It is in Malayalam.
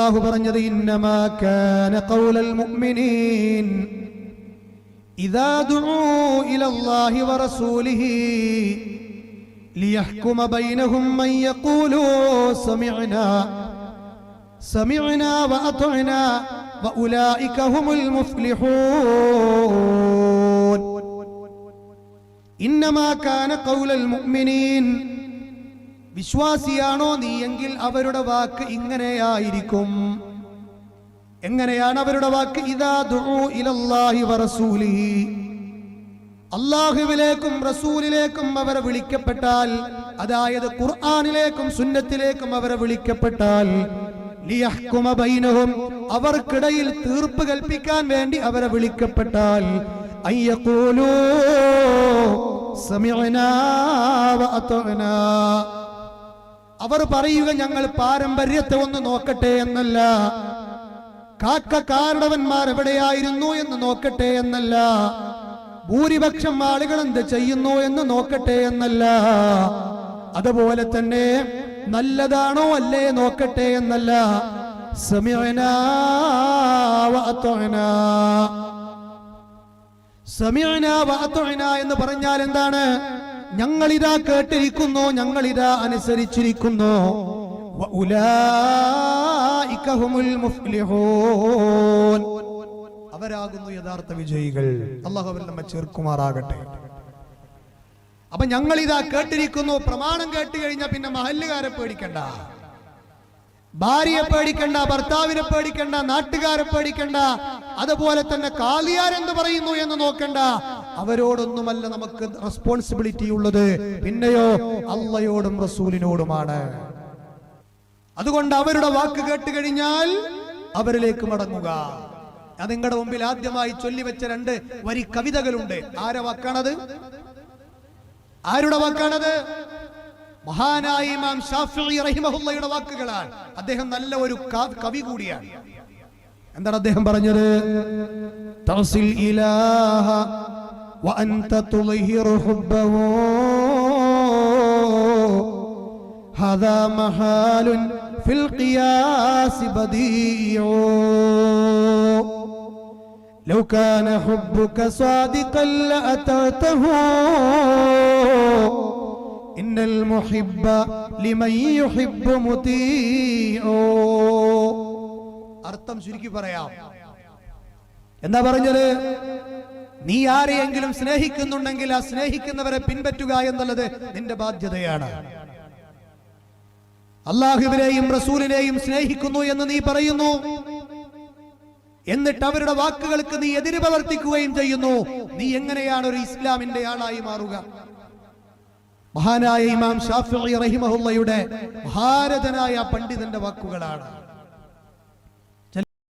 അള്ളാഹു പറഞ്ഞത് ഇന്നമാ കാന ഖൗലൽ മുഅ്മിനീൻ ഇദാ ദുഊ ഇലല്ലാഹി വറസൂലിഹി ലിയഹ്കുമ ബൈനഹും മൻ യഖൂലു സമിഅനാ സമിഅനാ വഅതഅനാ വഉലൈക ഹുമുൽ മുഫ്ലിഹൂൻ ഇന്നമാ കാന ഖൗലൽ മുഅ്മിനീൻ വിശ്വാസിയാണോ നീ എങ്കിൽ അവരുടെ വാക്ക് ഇങ്ങനെയായിരിക്കും. എങ്ങനെയാണ് അവരുടെ വാക്ക്? ഇതാ ഇലല്ലാഹി വറസൂലിഹി അള്ളാഹുവിലേക്കും റസൂലിലേക്കും അവരെ വിളിക്കപ്പെട്ടാൽ അതായത് ഖുർആാനിലേക്കും സുന്നത്തിലേക്കും അവരെ വിളിക്കപ്പെട്ടാൽ അവർക്കിടയിൽ തീർപ്പ് കൽപ്പിക്കാൻ വേണ്ടി അവരെ വിളിക്കപ്പെട്ടാൽ അയ്യക്കോലോ സമയനാ അവർ പറയുക ഞങ്ങൾ പാരമ്പര്യത്തെ ഒന്ന് നോക്കട്ടെ എന്നല്ല. കാക്ക കാരണവന്മാർ എവിടെയായിരുന്നു എന്ന് നോക്കട്ടെ എന്നല്ല. ഭൂരിപക്ഷം ആളുകൾ എന്ത് ചെയ്യുന്നു എന്ന് നോക്കട്ടെ എന്നല്ല. അതുപോലെ തന്നെ നല്ലതാണോ അല്ലേ നോക്കട്ടെ എന്നല്ല. എന്ന് പറഞ്ഞാൽ എന്താണ്? ഞങ്ങളിതാ കേട്ടിരിക്കുന്നു ഞങ്ങളിതാ അനുസരിച്ചിരിക്കുന്നു. അവരാകുന്നു യഥാർത്ഥ വിജയികൾ. അള്ളാഹു നമ്മെ ചേർക്കുമാറാകട്ടെ. അപ്പൊ ഞങ്ങൾ ഇതാ കേട്ടിരിക്കുന്നു പ്രമാണം കേട്ട് കഴിഞ്ഞാൽ പിന്നെ മഹല്ലുകാരെ പേടിക്കണ്ട. ഭാര്യയെ പേടിക്കണ്ട ഭർത്താവിനെ പേടിക്കണ്ട നാട്ടുകാരെ പേടിക്കണ്ട. അതുപോലെ തന്നെ കാലിയാരെന്ത് പറയുന്നു എന്ന് നോക്കണ്ട. അവരോടൊന്നുമല്ല നമുക്ക് റെസ്പോൺസിബിലിറ്റി ഉള്ളത്. പിന്നെയോ അള്ളയോടും റസൂലിനോടുമാണ്. അതുകൊണ്ട് അവരുടെ വാക്ക് കേട്ട് കഴിഞ്ഞാൽ അവരിലേക്ക് മടങ്ങുക. ഞാൻ നിങ്ങളുടെ മുമ്പിൽ ആദ്യമായി ചൊല്ലിവെച്ച രണ്ട് വരി കവിതകളുണ്ട്. ആരെ വാക്കാണത്? ആരുടെ വാക്കാണത്? മഹാനായ ഇമാം റഹിമഹുള്ളയുടെ വാക്കുകളാണ്. അദ്ദേഹം നല്ല ഒരു കവി കൂടിയാണ്. എന്താണ് അദ്ദേഹം പറഞ്ഞത്? തഹസിൽ ഇലാഹ وأنت تظهر حبه هذا محال في القياس بديع لو كان حبك صادقا لأترته إن المحب لمن يحب مطيع അർത്ഥം ചുരുക്കി പറയാം എന്താ പറഞ്ഞത്? നീ ആരെയെങ്കിലും സ്നേഹിക്കുന്നുണ്ടെങ്കിൽ ആ സ്നേഹിക്കുന്നവരെ പിൻപറ്റുക എന്നുള്ളത് നിന്റെ ബാധ്യതയാണ്. അള്ളാഹുവിനെയും റസൂലിനെയും സ്നേഹിക്കുന്നു എന്ന് നീ പറയുന്നു. എന്നിട്ട് അവരുടെ വാക്കുകൾക്ക് നീ എതിര് പ്രവർത്തിക്കുകയും ചെയ്യുന്നു. നീ എങ്ങനെയാണ് ഒരു ഇസ്ലാമിന്റെ ആളായി മാറുക? മഹാനായ ഇമാം ഷാഫി റഹിമഹുള്ളയുടെ മഹാരഥനായ പണ്ഡിതന്റെ വാക്കുകളാണ്.